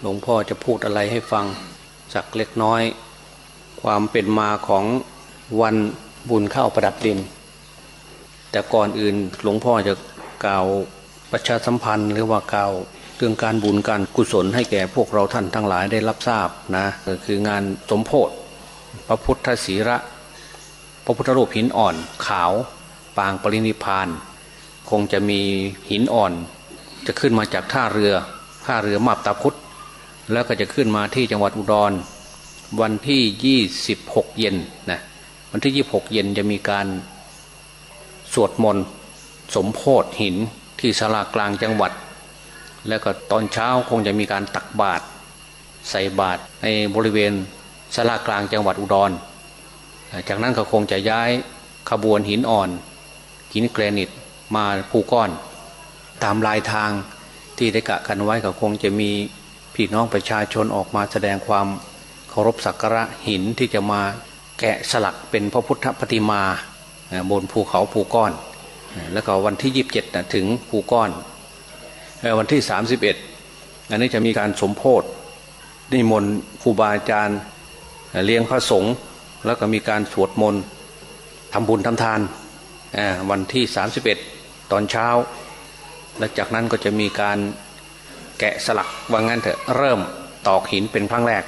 หลวงพ่อจะพูดอะไรให้ฟังสักเล็กน้อย ความเป็นมาของวันบุญข้าวประดับดิน แต่ก่อนอื่นหลวงพ่อจะกล่าวประชาสัมพันธ์หรือว่ากล่าวเรื่องการบุญการกุศลให้แก่พวกเราท่านทั้งหลายได้รับทราบนะก็คืองานสมโพธิพระพุทธศีระ พระพุทธรูปหินอ่อนขาวปางปรินิพาน คงจะมีหินอ่อน จะขึ้นมาจากท่าเรือ ท่าเรือมาบตาพุธแล้วก็จะขึ้นมาที่จังหวัดอุดร วันที่26เย็นนะวันที่26เย็นจะมีการสวดมนต์สมโพธิหินที่ศาลากลางจังหวัด แล้วก็ตอนเช้าคงจะมีการตักบาตรใส่บาตรในบริเวณศาลากลางจังหวัดอุดร จากนั้นก็คงจะย้ายขบวนหินอ่อนหินแกรนิตมาภูก้อน ตามลายทาง ที่ได้กะกันไว้ก็คงจะมีพี่น้องประชาชนออกมาแสดงความเคารพสักการะหินที่จะมาแกะสลักเป็นพระพุทธปฏิมาบนภูเขาภูก้อน แล้วก็วันที่ 27นะถึงภูก้อน วันที่ 31 อันนี้จะมีการสมโพธินิมนต์ครูบาอาจารย์เลี้ยงพระสงฆ์แล้วก็มีการสวดมนต์ทำบุญทำทานวันที่ 31 ตอนเช้า และจากนั้นก็จะมีการแกะสลักว่างั้นเถอะเริ่มตอกหินเป็นครั้งแรก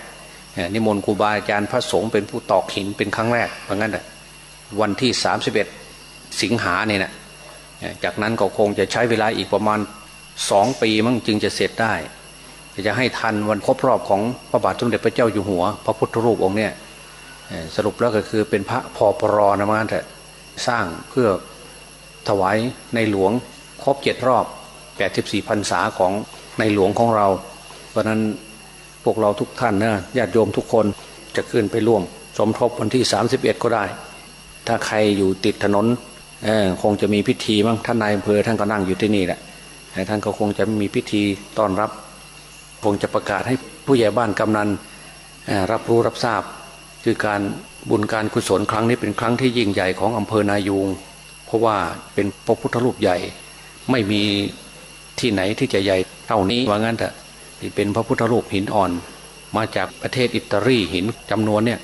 นิมนต์ครูบาอาจารย์พระสงฆ์เป็นผู้ตอกหินเป็นครั้งแรกว่างั้นเถอะวันที่ 31 สิงหาเนี่ยนะจากนั้นก็คงจะใช้เวลาอีกประมาณสองปีมั้งจึงจะเสร็จได้จะให้ทันวันครบรอบของพระบาทสมเด็จพระเจ้าอยู่หัว พระพุทธรูปองค์เนี่ยสรุปแล้วก็คือเป็นพระพอปรอนะมันเถอะสร้างเพื่อถวายในหลวง ครบเจ็ดรอบ84พรรษาของในหลวงของเรา เพราะนั้นพวกเราทุกท่านนะญาติโยมทุกคนจะขึ้นไปร่วม สมทบวันที่ 31 ก็ได้ ถ้าใครอยู่ติดถนนคงจะมีพิธีมั้งท่านนายอำเภอท่านก็นั่งอยู่ที่นี่แหละท่านก็คงจะมีพิธีต้อนรับ คงจะประกาศให้ผู้ใหญ่บ้านกำนันรับรู้รับทราบ คือการบุญการกุศลครั้งนี้เป็นครั้งที่ยิ่งใหญ่ของอำเภอนายูง เพราะว่าเป็นพระพุทธรูปใหญ่ ไม่มีที่ไหนที่จะใหญ่เท่านี้ว่างั้นเถอะที่เป็นพระพุทธรูปหินอ่อน มาจากประเทศอิตาลีหินจำนวนเนี่ย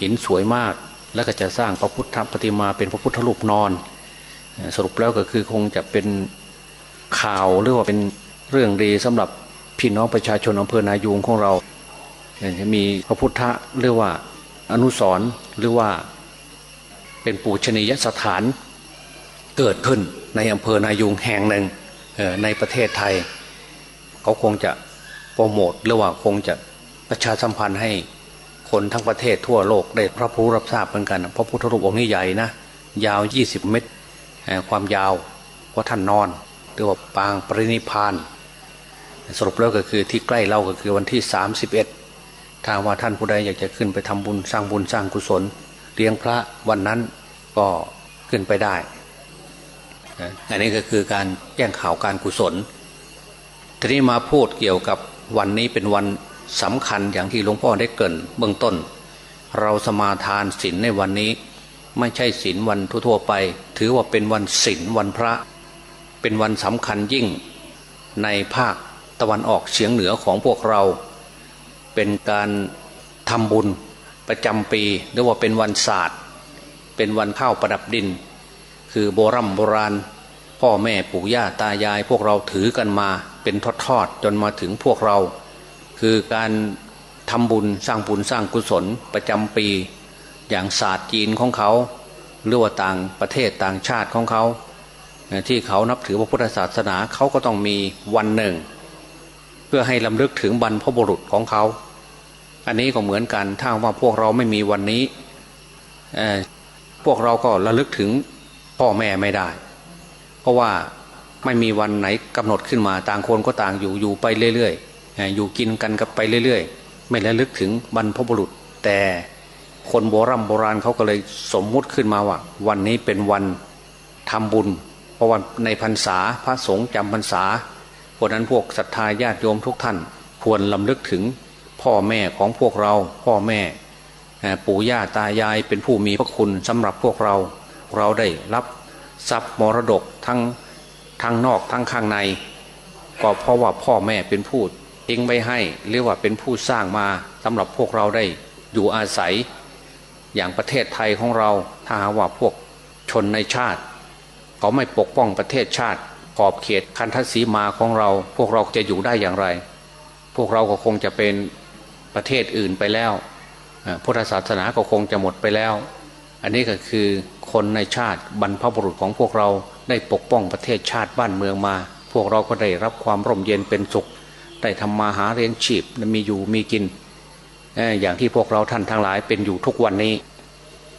หินสวยมากแล้วก็จะสร้างพระพุทธปฏิมาเป็นพระพุทธรูปนอน สรุปแล้วก็คือคงจะเป็นข่าวหรือว่าเป็นเรื่องดีสำหรับพี่น้องประชาชนอำเภอนายูงของเราจะมีพระพุทธเรียกว่าอนุสรหรือว่าเป็นปูชนียสถานเกิดขึ้นในอำเภอนายูงแห่งหนึ่งในประเทศไทย เขาคงจะโปรโมทหรือว่าคงจะประชาสัมพันธ์ให้คนทั้งประเทศทั่วโลกได้พรับรู้รับทราบเหมือนกันพระพุทธรูปองค์นี้ใหญ่นะยาว 20 เมตร ความยาวเพราะท่านนอนหรือว่าปางปรินิพาน สรุปแล้วก็คือที่ใกล้เราก็คือวันที่ 31ถ้าว่าท่านผู้ใดอยากจะขึ้นไปทำบุญสร้างบุญสร้างกุศลเลี้ยงพระวันนั้นก็ขึ้นไปได้ อันนี้ก็คือการแจ้งข่าวการกุศล ทีนี้มาพูดเกี่ยวกับวันนี้เป็นวันสำคัญอย่างที่หลวงพ่อได้เกริ่นเบื้องต้น เราสมาทานศีลในวันนี้ ไม่ใช่ศีลวันทั่วๆไป ถือว่าเป็นวันศีลวันพระ เป็นวันสำคัญยิ่งในภาคตะวันออกเฉียงเหนือของพวกเรา เป็นการทำบุญประจำปีหรือว่าเป็นวันศาสตร์ เป็นวันข้าวประดับดิน คือโบรโบราณ พ่อแม่ปู่ย่าตายาย พวกเราถือกันมาเป็นทอดๆจนมาถึงพวกเรา คือการทำบุญสร้างบุญสร้างกุศลประจำปี อย่างศาสตร์จีนของเขาหรือว่าต่างประเทศต่างชาติของเขาที่เขานับถือพระพุทธศาสนาเขาก็ต้องมีวันหนึ่ง เพื่อให้ลำลึกถึงบรรพบุรุษของเขา อันนี้ก็เหมือนกันถ้าว่าพวกเราไม่มีวันนี้พวกเราก็ระลึกถึง พ่อแม่ไม่ได้ เพราะว่าไม่มีวันไหนกำหนดขึ้นมาต่างคนก็ต่างอยู่อยู่ไปเรื่อยๆอยู่กินกันกับไปเรื่อยๆ ไม่ระลึกถึงบรรพบุรุษ แต่คนโบรโบราณเขาก็เลยสมมุติขึ้นมาว่า วันนี้เป็นวันทำบุญ เพราะว่าในพรรษาพระสงฆ์จำพรรษาเพราะนั้นพวกศรัทธาญาติโยมทุกท่าน ควรลำลึกถึงพ่อแม่ของพวกเรา พ่อแม่ปู่ย่าตายายเป็นผู้มีพระคุณสำหรับพวกเรา เราได้รับทรัพย์มรดกทั้งทั้งนอกทั้งข้างใน ก็เพราะว่าพ่อแม่เป็นผู้ทิ้งไว้ให้หรือว่าเป็นผู้สร้างมาสำหรับพวกเราได้อยู่อาศัย อย่างประเทศไทยของเราถ้าหากว่าพวกชนในชาติ เขาไม่ปกป้องประเทศชาติขอบเขตคันทศีมาของเรา พวกเราจะอยู่ได้อย่างไร พวกเราก็คงจะเป็นประเทศอื่นไปแล้วพุทธศาสนาก็คงจะหมดไปแล้ว อันนี้ก็คือคนในชาติบรรพบุรุษของพวกเราได้ปกป้องประเทศชาติบ้านเมืองมา พวกเราก็ได้รับความร่มเย็นเป็นสุข ได้ทำมาหาเลี้ยงชีพมีอยู่มีกิน อย่างที่พวกเราท่านทั้งหลายเป็นอยู่ทุกวันนี้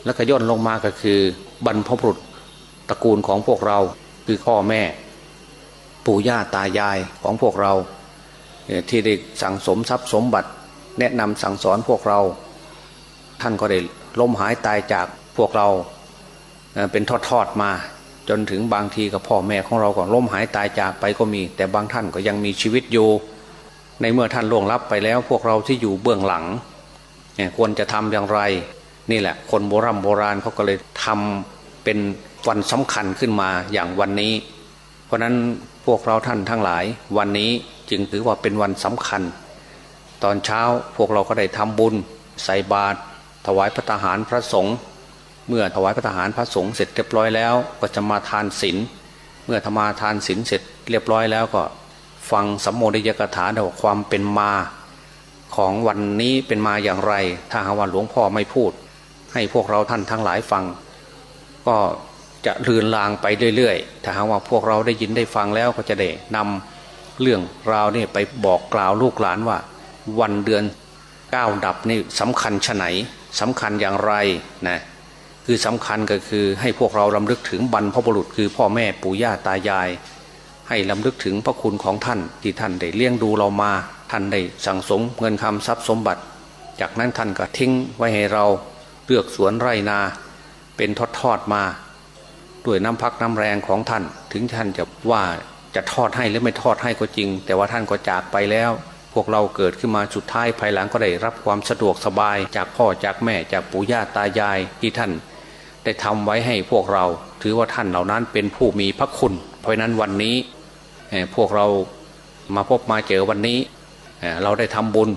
แล้วก็ย่นลงมาก็คือบรรพบุรุษตระกูลของพวกเราคือพ่อแม่ ปู่ย่าตายายของพวกเรา ที่ได้สั่งสมทรัพย์สมบัติ แนะนำสั่งสอนพวกเรา ท่านก็ได้ล้มหายตายจาก พวกเราเป็นทอดๆมา จนถึงบางทีกับพ่อแม่ของเราก็ล้มหายตายจากไปก็มี แต่บางท่านก็ยังมีชีวิตอยู่ ในเมื่อท่านล่วงลับไปแล้ว พวกเราที่อยู่เบื้องหลังเนี่ยควรจะทำอย่างไร นี่แหละ คนโบราณโบราณเขาก็เลยทำเป็นวันสำคัญขึ้นมาอย่างวันนี้ เพราะฉะนั้นพวกเราท่านทั้งหลาย วันนี้จึงถือว่าเป็นวันสำคัญ ตอนเช้าพวกเราก็ได้ทำบุญใส่บาตรถวายพระทหารพระสงฆ์ เมื่อถวายพระทหารพระสงฆ์เสร็จเรียบร้อยแล้ว ก็จะมาทานศีลเมื่อธรรมาทานศีลเสร็จเรียบร้อยแล้วก็ฟังสัมโมนิยกถาเกี่ยวกับความเป็นมาของวันนี้เป็นมาอย่างไร ถ้าหาว่าหลวงพ่อไม่พูด ให้พวกเราท่านทั้งหลายฟัง ก็จะลืนลางไปเรื่อยๆ ถ้าหาว่าพวกเราได้ยินได้ฟังแล้วก็จะได้นำเรื่องราวนี่ไปบอกกล่าวลูกหลานว่า วันเดือนก้าวดับนี่สำคัญชะไหนสำคัญอย่างไรนะ คือสำคัญก็คือให้พวกเราลำลึกถึงบรรพบุรุษ คือพ่อแม่ปู่ย่าตายาย ให้ลำลึกถึงพระคุณของท่านที่ท่านได้เลี้ยงดูเรามา ท่านได้สั่งสมเงินคำทรัพย์สมบัติ จากนั้นท่านก็ทิ้งไว้ให้เราเลือกสวนไร่นา เป็นทอดๆมาด้วยน้ำพักน้ำแรงของท่าน ถึงท่านจะว่าจะทอดให้หรือไม่ทอดให้ก็จริง แต่ว่าท่านก็จากไปแล้ว พวกเราเกิดขึ้นมาสุดท้ายภายหลังก็ได้รับความสะดวกสบายจากพ่อจากแม่จากปู่ย่าตายายที่ท่าน ได้ทำไว้ให้พวกเรา ถือว่าท่านเหล่านั้นเป็นผู้มีพระคุณ เพราะนั้นวันนี้พวกเรามาพบมาเจอวันนี้ เราได้ทำบุญ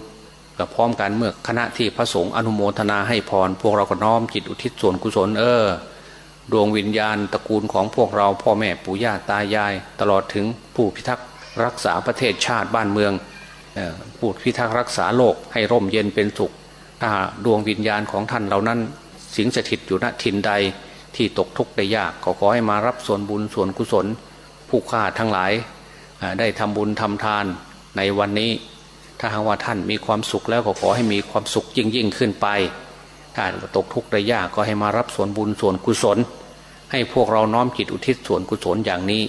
กับพร้อมกันเมื่อคณะที่พระสงฆ์อนุโมทนาให้พร พวกเราก็น้อมจิตอุทิศส่วนกุศลเออดวงวิญญาณตระกูลของพวกเราพ่อแม่ปู่ย่าตายาย ตลอดถึงผู้พิทักษ์รักษาประเทศชาติบ้านเมือง เอ่อผู้พิทักษ์รักษาโลกให้ร่มเย็นเป็นสุข ถ้าดวงวิญญาณของท่านเหล่านั้น สิงสถิตอยู่ณถิ่นใดที่ตกทุกข์ได้ยากก็ขอให้มารับส่วนบุญส่วนกุศล ผู้ฆ่าทั้งหลาย ได้ทำบุญทำทานในวันนี้ ถ้าหากว่าท่านมีความสุขแล้วก็ขอให้มีความสุขยิ่งยิ่งขึ้นไป ถ้าตกทุกข์ได้ยากก็ให้มารับส่วนบุญส่วนกุศล ให้พวกเราน้อมจิตอุทิศส่วนกุศลอย่างนี้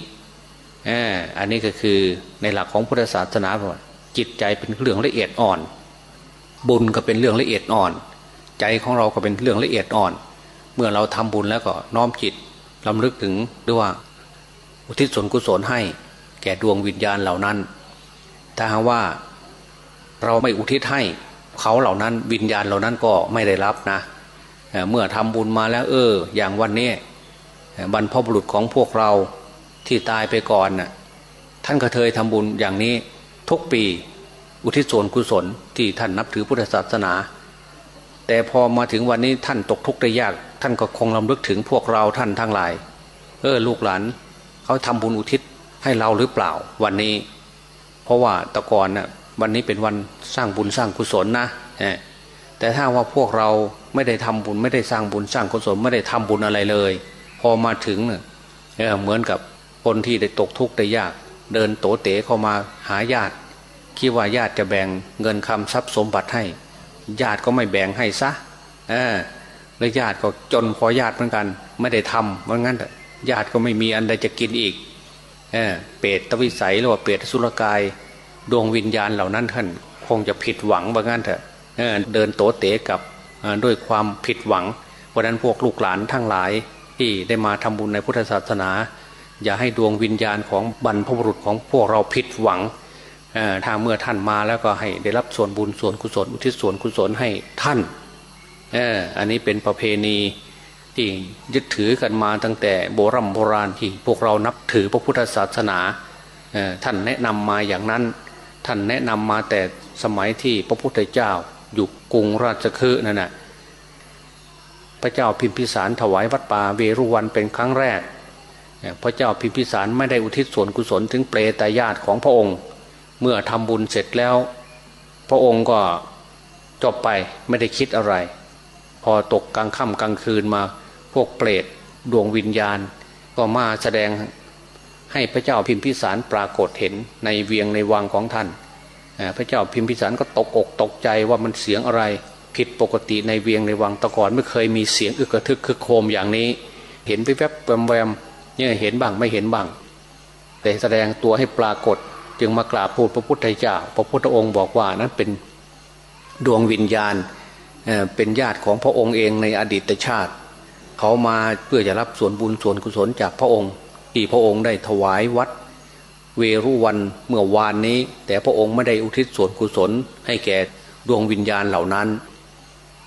อันนี้ก็คือในหลักของพุทธศาสนาว่า จิตใจเป็นเรื่องละเอียดอ่อน บุญก็เป็นเรื่องละเอียดอ่อน ใจของเราก็เป็นเรื่องละเอียดอ่อน เมื่อเราทำบุญแล้วก็น้อมจิตลำลึกถึงด้วยว่า อุทิศส่วนกุศลให้ แก่ดวงวิญญาณเหล่านั้น ถ้าหากว่าเราไม่อุทิศให้เขาเหล่านั้นวิญญาณเหล่านั้นก็ไม่ได้รับนะเมื่อทำบุญมาแล้ว เออ อย่างวันนี้บรรพบุรุษของพวกเราที่ตายไปก่อนน่ะท่านก็เคยทำบุญอย่างนี้ ทุกปีอุทิศส่วนกุศลที่ท่านนับถือพุทธศาสนา แต่พอมาถึงวันนี้ท่านตกทุกข์ได้ยาก ท่านก็คงลำลึกถึงพวกเราท่านทั้งหลาย เออลูกหลานเขาทำบุญอุทิศให้เราหรือเปล่าวันนี้ เพราะว่าตะกอนน่ะวันนี้เป็นวันสร้างบุญสร้างกุศลนะแต่ถ้าว่าพวกเราไม่ได้ทำบุญไม่ได้สร้างบุญสร้างกุศลไม่ได้ทำบุญอะไรเลย พอมาถึงเนี่ยเเหมือนกับคนที่ได้ตกทุกข์ได้ยาก เดินโตเต๋เข้ามาหาญาติคิดว่าญาติจะแบ่งเงินคำทรัพย์สมบัติให้ ญาติก็ไม่แบ่งให้ซะเออแล้วญาติก็จนพอญาติเหมือนกัน ไม่ได้ทำเพราะงั้นญาติก็ไม่มีอันใดจะกินอีกเออเปรตตวิสัยหรือว่าเปรตสุรกาย ดวงวิญญาณเหล่านั้นท่านคงจะผิดหวังบางั้นเถอะเออเดินโตเตะกับด้วยความผิดหวังเพราะนั้นพวกลูกหลานทั้งหลายที่ได้มาทำบุญในพุทธศาสนา อย่าให้ดวงวิญญาณของบรรพบุรุษของพวกเราผิดหวังถ้าเมื่อท่านมาแล้วก็ให้ได้รับส่วนบุญส่วนกุศลอุทิศส่วนกุศลให้ท่านอันนี้เป็นประเพณีที่ยึดถือกันมาตั้งแต่โบรโบราณที่พวกเรานับถือพระพุทธศาสนาท่านแนะนำมาอย่างนั้น ท่านแนะนำมาแต่สมัยที่พระพุทธเจ้าอยู่กรุงราชคฤห์นั่นน่ะพระเจ้าพิมพิสารถวายวัดป่าเวรุวันเป็นครั้งแรก พระเจ้าพิมพิสารไม่ได้อุทิศส่วนกุศลถึงเปรตญาติของพระองค์ เมื่อทำบุญเสร็จแล้ว พระองค์ก็จบไปไม่ได้คิดอะไร พอตกกลางค่ำกลางคืนมาพวกเปรตดวงวิญญาณ ก็มาแสดงให้พระเจ้าพิมพิสารปรากฏเห็นในเวียงในวังของท่าน พระเจ้าพิมพิสารก็ตกอกตกใจว่ามันเสียงอะไร ผิดปกติในเวียงในวังตะก่อนไม่เคยมีเสียงอึกกระทึกคึกโครมอย่างนี้ เห็นไปแวบแวมแวม เนี่ยเห็นบ้างไม่เห็นบ้าง แต่แสดงตัวให้ปรากฏ จึงมากราบพูดพระพุทธเจ้า พระพุทธองค์บอกว่านั้นเป็นดวงวิญญาณเป็นญาติของพระองค์เองในอดีตชาติ เขามาเพื่อจะรับส่วนบุญส่วนกุศลจากพระองค์ ที่พระองค์ได้ถวายวัด เวรุวันเมื่อวานนี้ แต่พระองค์ไม่ได้อุทิศส่วนกุศล ให้แก่ดวงวิญญาณเหล่านั้น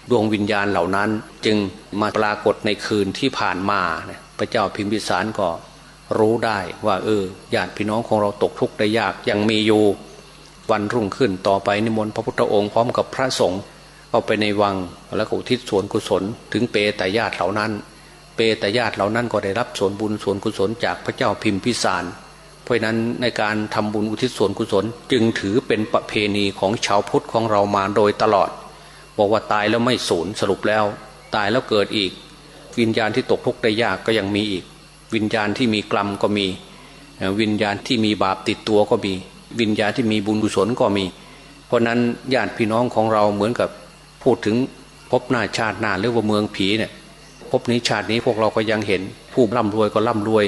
ดวงวิญญาณเหล่านั้นจึงมาปรากฏในคืนที่ผ่านมาเนี่ย พระเจ้าพิมพิสารก็รู้ได้ว่า เออญาติพี่น้องของเราตกทุกข์ได้ยากยังมีอยู่วันรุ่งขึ้นต่อไปนิมนต์พระพุทธองค์พร้อมกับพระสงฆ์เข้าไปในวังแล้วก็อุทิศส่วนกุศล ถึงเปตญาติเหล่านั้น เปตญาติเหล่านั้นก็ได้รับส่วนบุญส่วนกุศลจากพระเจ้าพิมพิสาร เพราะนั้นในการทำบุญอุทิศส่วนกุศล จึงถือเป็นประเพณีของชาวพุทธของเรามาโดยตลอด บอกว่าตายแล้วไม่สูญสรุปแล้ว ตายแล้วเกิดอีก วิญญาณที่ตกทุกข์ได้ยากก็ยังมีอีก วิญญาณที่มีกรรมก็มี วิญญาณที่มีบาปติดตัวก็มี วิญญาณที่มีบุญกุศลก็มี เพราะนั้นญาติพี่น้องของเราเหมือนกับพูดถึงพบหน้าชาติหน้าหรือว่าเมืองผีเนี่ยพบนี้ชาตินี้พวกเราก็ยังเห็น ผู้ร่ำรวยก็ร่ำรวย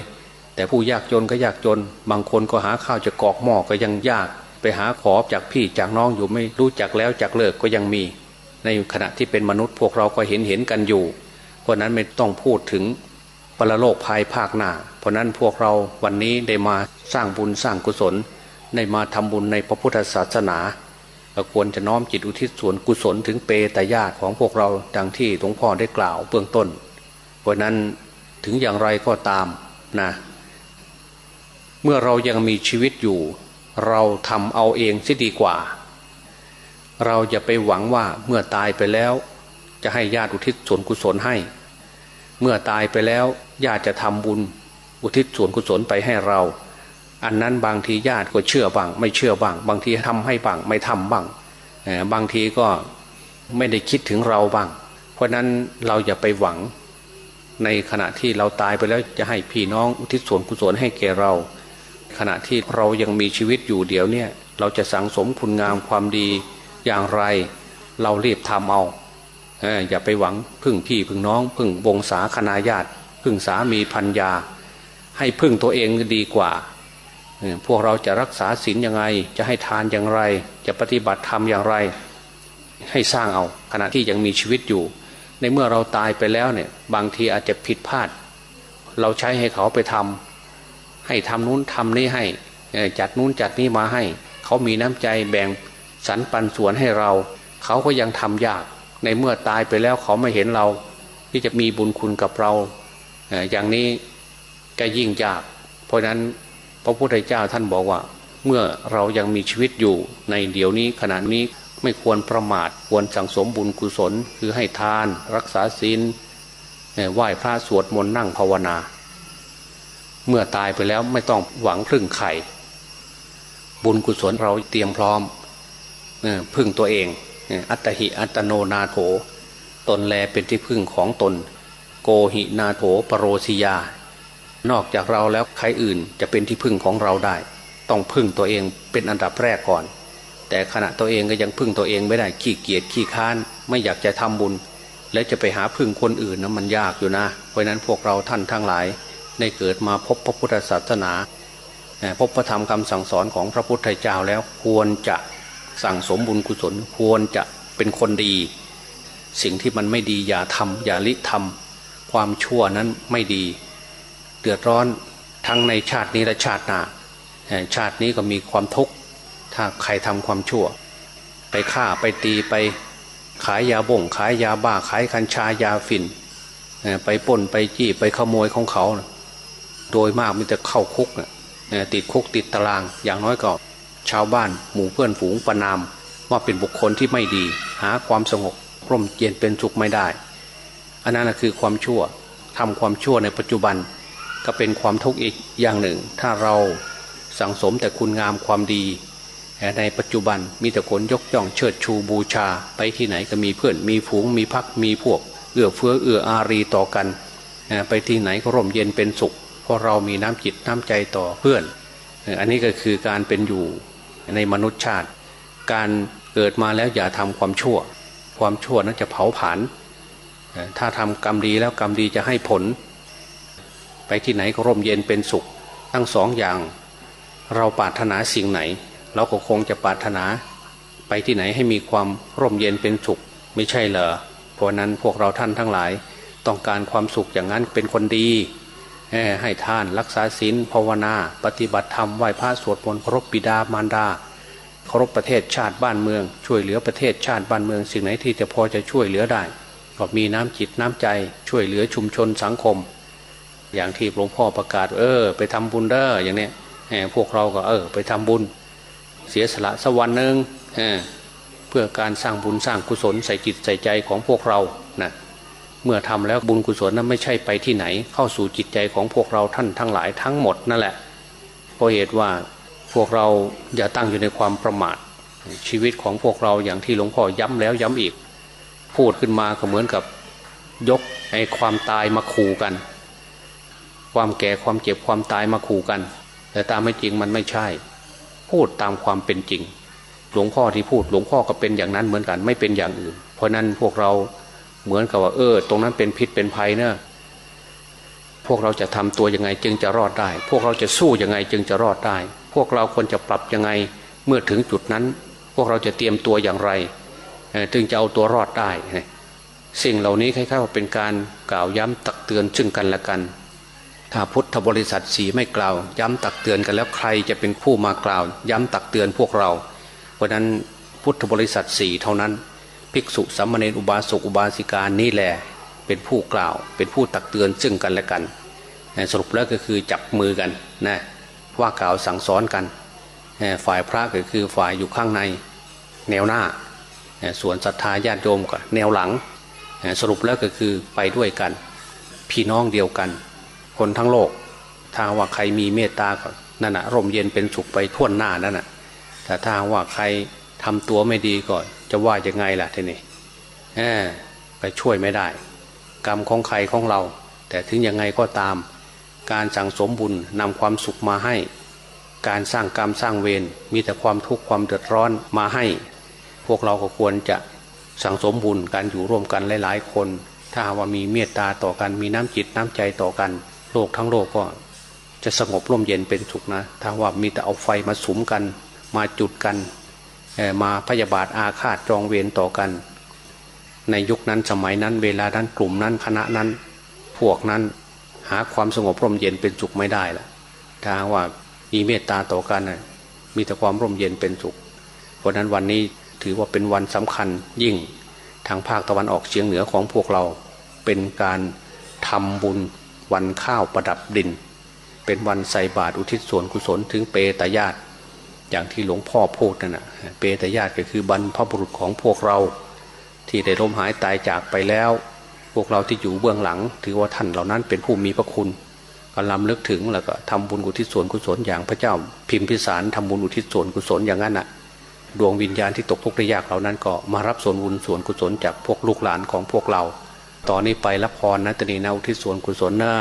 แต่ผู้ยากจนก็ยากจน บางคนก็หาข้าวจะกอกหม้อก็ยังยาก ไปหาขอจากพี่จากน้องอยู่ไม่รู้จักแล้วจากเลิกก็ยังมี ในขณะที่เป็นมนุษย์พวกเราก็เห็นเห็นกันอยู่ ราะนั้นไม่ต้องพูดถึงปรโลกภายภาคหน้า เพราะนั้นพวกเราวันนี้ได้มาสร้างบุญสร้างกุศล ได้มาทำบุญในพระพุทธศาสนาควรจะน้อมจิตอุทิศส่วนกุศลถึงเปตญาติของพวกเราดังที่หลวงพ่อได้กล่าวเบื้องต้น เพราะนั้นถึงอย่างไรก็ตามนะเมื่อเรายังมีชีวิตอยู่ เราทำเอาเองซิดีกว่า เราจะไปหวังว่าเมื่อตายไปแล้ว จะให้ญาติอุทิศส่วนกุศลให้ เมื่อตายไปแล้วญาติจะทำบุญ อุทิศส่วนกุศลไปให้เรา อันนั้นบางทีญาติก็เชื่อบ้าง ไม่เชื่อบ้าง บางทีทำให้บ้าง ไม่ทำบ้างบางทีก็ไม่ได้คิดถึงเราบ้าง เพราะนั้นเราอย่าไปหวัง ในขณะที่เราตายไปแล้วจะให้พี่น้องอุทิศส่วนกุศลให้แก่เรา ขณะที่เรายังมีชีวิตอยู่เดี๋ยวเนี่ยเราจะสังสมคุณงามความดีอย่างไร เรารีบทำเอา อย่าไปหวังพึ่งพี่พึ่งน้อง พึ่งวงศาคณาญาติ พึ่งสามีพัญญาให้พึ่งตัวเองดีกว่า พวกเราจะรักษาศีลยังไง จะให้ทานอย่างไร จะปฏิบัติธรรมอย่างไร ให้สร้างเอาขณะที่ยังมีชีวิตอยู่ ในเมื่อเราตายไปแล้วเนี่ยบางทีอาจจะผิดพลาด เราใช้ให้เขาไปทำให้ทำนู้นทำนี้ให้จัดนู้นจัดนี้มาให้ เขามีน้ำใจแบ่งสรรปันส่วนให้เรา เขาก็ยังทำยาก ในเมื่อตายไปแล้วเขาไม่เห็นเรา ที่จะมีบุญคุณกับเราอย่างนี้ก็ยิ่งยาก เพราะนั้นพระพุทธเจ้าท่านบอกว่า เมื่อเรายังมีชีวิตอยู่ในเดี๋ยวนี้ขณะนี้ไม่ควรประมาทควรสั่งสมบุญกุศล คือให้ทาน รักษาศีลไหว้พระสวดมนต์นั่งภาวนา เมื่อตายไปแล้วไม่ต้องหวังพึ่งไข่บุญกุศลเราเตรียมพร้อมพึ่งตัวเอง อัตหิอัตโนนาโถ ตนแลเป็นที่พึ่งของตน โกหินาโถปรโรสิยา นอกจากเราแล้วใครอื่นจะเป็นที่พึ่งของเราได้ ต้องพึ่งตัวเองเป็นอันดับแรกก่อน แต่ขณะตัวเองก็ยังพึ่งตัวเองไม่ได้ขี้เกียจขี้ค้าน ไม่อยากจะทำบุญ แล้วจะไปหาพึ่งคนอื่นนะมันยากอยู่นะ เพราะนั้นพวกเราท่านทั้งหลายได้เกิดมาพบพระพุทธศาสนาพบพระธรรมคำสั่งสอนของพระพุทธเจ้าแล้วควรจะ สั่งสมบุญกุศลควรจะเป็นคนดี สิ่งที่มันไม่ดีอย่าทำอย่าลิทำความชั่วนั้นไม่ดี เดือดร้อนทั้งในชาตินี้และชาติหน้าชาตินี้ก็มีความทุกข์ถ้าใครทำความชั่ว ไปฆ่าไปตีไปขายยาบ่งขายยาบ้าขายกัญชายาฝิ่นไปป่นไปจี้ไปขโมยของเขา โดยมากมันจะเข้าคุกติดคุกติดตารางอย่างน้อยก็ ชาวบ้านหมู่เพื่อนฝูงประนาม ว่าเป็นบุคคลที่ไม่ดี หาความสงบร่มเย็นเป็นสุขไม่ได้ อันนั้นคือความชั่วทำความชั่วในปัจจุบันก็เป็นความทุกข์อีกอย่างหนึ่ง ถ้าเราสังสมแต่คุณงามความดีในปัจจุบันมีแต่คนยกย่องเชิดชูบูชา ไปที่ไหนก็มีเพื่อนมีฝูงมีพักมีพวก เอื้อเฟื้อเอื้ออารีต่อกัน ไปที่ไหนก็ร่มเย็นเป็นสุข เพราะเรามีน้ำจิตน้ำใจต่อเพื่อน อันนี้ก็คือการเป็นอยู่ในมนุษยชาติ การเกิดมาแล้วอย่าทำความชั่ว ความชั่วนั้นจะเผาผลาญถ้าทำกรรมดีแล้วกรรมดีจะให้ผล ไปที่ไหนก็ร่มเย็นเป็นสุข ทั้งสองอย่างเราปรารถนาสิ่งไหน เราก็คงจะปรารถนาไปที่ไหนให้มีความร่มเย็นเป็นสุข ไม่ใช่เหรอเพราะนั้นพวกเราท่านทั้งหลาย ต้องการความสุขอย่างนั้นเป็นคนดี ให้ทานรักษาศีลภาวนา ปฏิบัติธรรมไหว้พระสวดมนต์เคารพบิดามารดาเคารพประเทศชาติบ้านเมือง ช่วยเหลือประเทศชาติบ้านเมือง สิ่งไหนที่จะพอจะช่วยเหลือได้ก็มีน้ำจิตน้ำใจ ช่วยเหลือชุมชนสังคม อย่างที่หลวงพ่อประกาศเออ ไปทำบุญเด้ออย่างเนี้ยพวกเราก็เออ ไปทำบุญ เสียสละสักวันหนึ่งเเพื่อการสร้างบุญสร้างกุศลใส่จิตใส่ใจของพวกเรานะ เมื่อทำแล้วบุญกุศลนั้นไม่ใช่ไปที่ไหน เข้าสู่จิตใจของพวกเราท่านทั้งหลายทั้งหมดนั่นแหละเพราะเหตุว่าพวกเราอย่าตั้งอยู่ในความประมาทชีวิตของพวกเราอย่างที่หลวงพ่อย้ำแล้วย้ำอีก พูดขึ้นมาก็เหมือนกับยกไอ้ความตายมาขู่กัน ความแก่ความเจ็บความตายมาขู่กัน แต่ตามไม่จริงมันไม่ใช่ พูดตามความเป็นจริง หลวงพ่อที่พูดหลวงพ่อก็เป็นอย่างนั้นเหมือนกันไม่เป็นอย่างอื่น เพราะนั้นพวกเรา เหมือนกับว่าเออ ตรงนั้นเป็นพิษเป็นภัยเนะพวกเราจะทำตัวยังไงจึงจะรอดได้ พวกเราจะสู้ยังไงจึงจะรอดได้ พวกเราควรจะปรับยังไงเมื่อถึงจุดนั้น พวกเราจะเตรียมตัวอย่างไรจึงจะเอาตัวรอดได้สิ่งเหล่านี้คล้ายๆว่าเป็นการกล่าวย้ำตักเตือนซึ่งกันและกัน ถ้าพุทธบริษัทสีไม่กล่าว ย้ำตักเตือนกันแล้วใครจะเป็นผู้มากล่าว ย้ำตักเตือนพวกเรา เพราะนั้นพุทธบริษัทสีเท่านั้น ภิกษุสัมมาเนอุบาสกอุบาสิกานี่แหละเป็นผู้กล่าว เป็นผู้ตักเตือนซึ่งกันและกัน สรุปแล้วก็คือจับมือกันนะว่ากล่าวสั่งสอนกัน ฝ่ายพระก็คือฝ่ายอยู่ข้างในแนวหน้า ส่วนศรัทธาญาติโยมก็แนวหลัง สรุปแล้วก็คือไปด้วยกัน พี่น้องเดียวกัน คนทั้งโลก ถ้าว่าใครมีเมตตาก็นั่นนะร่มเย็นเป็นสุขไปทั่วหน้านั่นนะแต่ถ้าว่าใครทำตัวไม่ดีก่อน จะว่ายังไงล่ะทีนี้ไปช่วยไม่ได้ กรรมของใครของเรา แต่ถึงยังไงก็ตาม การสั่งสมบุญนำความสุขมาให้ การสร้างกรรมสร้างเวรมีแต่ความทุกข์ความเดือดร้อนมาให้ พวกเราก็ควรจะสั่งสมบุญการอยู่ร่วมกันหลาย ๆ คน ถ้าว่ามีเมตตาต่อกันมีน้ำจิตน้ำใจต่อกัน โลกทั้งโลกก็จะสงบร่มเย็นเป็นสุขนะ ถ้าว่ามีแต่เอาไฟมาสุมกัน มาจุดกัน มาพยาบาทอาฆาตจองเวรต่อกัน ในยุคนั้นสมัยนั้น เวลานั้นกลุ่มนั้นคณะนั้น พวกนั้นหาความสงบร่มเย็นเป็นสุขไม่ได้ละถ้าว่ามีเมตตาต่อกันมีแต่ความร่มเย็นเป็นสุข เพราะนั้นวันนี้ถือว่าเป็นวันสำคัญยิ่งทางภาคตะวันออกเฉียงเหนือของพวกเราเป็นการทำบุญวันข้าวประดับดิน เป็นวันใส่บาตรอุทิศส่วนกุศลถึงเปตญาติ อย่างที่หลวงพ่อพูดนั่นนะเปตญาติก็คือบรรพบุรุษของพวกเรา ที่ได้ล้มหายตายจากไปแล้ว พวกเราที่อยู่เบื้องหลัง ถือว่าท่านเหล่านั้นเป็นผู้มีพระคุณก็ลำลึกถึงแล้วก็ทำบุญอุทิศส่วนกุศลอย่างพระเจ้า พิมพิสารทำบุญอุทิศส่วนกุศลอย่างนั้นน่ะ ดวงวิญญาณที่ตกทุกข์ได้ยากเหล่านั้นก็มารับส่วนบุญส่วนกุศลจากพวกลูกหลานของพวกเรา ตอนนี้ไปรับพรนะตนีนาอุทิศส่วนกุศลนะ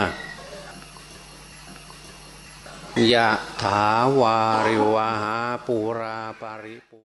ยะถาวาริวหาปูราปาริปุ